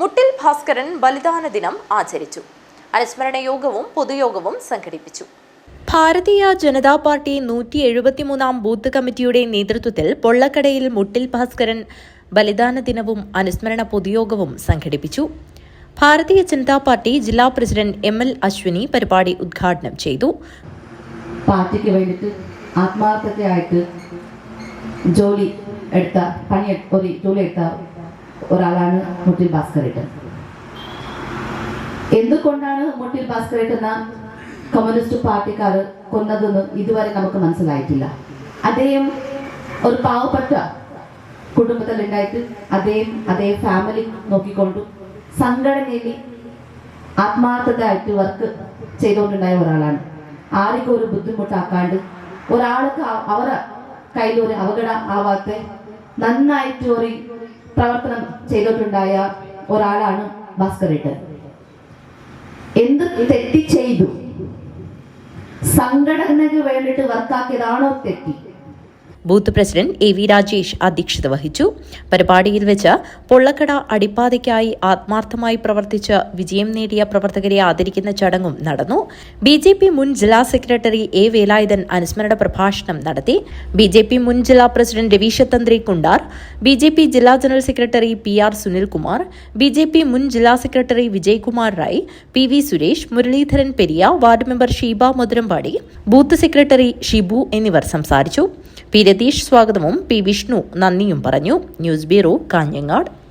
മുട്ടിൽ ഭാസ്കരൻ ബലിദാന ദിനം ആചരിച്ചു. അനുസ്മരണ യോഗവും പൊതുയോഗവും സംഘടിപ്പിച്ചു. ഭാരതീയ ജനതാ പാർട്ടി നൂറ്റി എഴുപത്തിമൂന്നാം ബൂത്ത് കമ്മിറ്റിയുടെ നേതൃത്വത്തിൽ പൊള്ളക്കടയിൽ മുട്ടിൽ ഭാസ്കരൻ ബലിദാന ദിനവും അനുസ്മരണ പൊതുയോഗവും സംഘടിപ്പിച്ചു. ഭാരതീയ ജനതാ പാർട്ടി ജില്ലാ പ്രസിഡന്റ് എം എൽ അശ്വിനി പരിപാടി ഉദ്ഘാടനം ചെയ്തു. പാർട്ടിക്ക് വേണ്ടിയിട്ട് ആത്മാർത്ഥതയായിട്ട് ജോലി എടുത്ത പണി ഒരു ജോലി എടുത്ത ഒരാളാണ് മുട്ടിൽ ഭാസ്കരേട്ടൻ എന്തുകൊണ്ടാണ് മുട്ടിൽ ഭാസ്കരേട്ടൻ കമ്മ്യൂണിസ്റ്റ് പാർട്ടിക്കാർ കൊന്നതെന്ന് ഇതുവരെ നമുക്ക് മനസ്സിലായിട്ടില്ല. അദ്ദേഹം ഒരു പാവപ്പെട്ട കുടുംബത്തിൽ ഉണ്ടായിട്ട് അദ്ദേഹം അതേ ഫാമിലി നോക്കിക്കൊണ്ടു സംഘടനയിൽ ആത്മാർത്ഥതയായിട്ട് വർക്ക് ചെയ്തുകൊണ്ടുണ്ടായ ഒരാളാണ്. ആർക്കും ഒരു ബുദ്ധിമുട്ടാക്കാണ്ട് ഒരാൾക്ക് അവരുടെ അവരെ കയ്യിൽ ഒരു അപകടം ആവാത്ത നന്നായിട്ട് ഒരു പ്രവർത്തനം ചെയ്തിട്ടുണ്ടായ ഒരാളാണ് ഭാസ്കരേട്ടൻ. എന്ത് തെറ്റി ചെയ്തു? സംഘടനയ്ക്ക് വേണ്ടിയിട്ട് വർക്കാക്കിയതാണോ തെറ്റി? Booth president A V Rajesh അധ്യക്ഷത വഹിച്ചു. പരിപാടിയിൽ വെച്ച് പൊള്ളക്കട അടിപ്പാതയ്ക്കായി ആത്മാർത്ഥമായി പ്രവർത്തിച്ച് വിജയം നേടിയ പ്രവർത്തകരെ ആദരിക്കുന്ന ചടങ്ങും നടന്നു. ബി ജെ പി മുൻ ജില്ലാ സെക്രട്ടറി എ വേലായുധൻ അനുസ്മരണ പ്രഭാഷണം നടത്തി. ബി ജെ പി മുൻ ജില്ലാ president Ravisha Tantri Kundar B J P ജില്ലാ general secretary P R Sunilkumar B J P മുൻ ജില്ലാ secretary Vijaykumar Rai P V Suresh Muraleedharan Periya ward member Sheeba Muthirampadi booth secretary Shibu എന്നിവർ സംസാരിച്ചു. P Ratheesh സ്വാഗതവും P Vishnu നന്ദിയും പറഞ്ഞു. News bureau Kanhangad.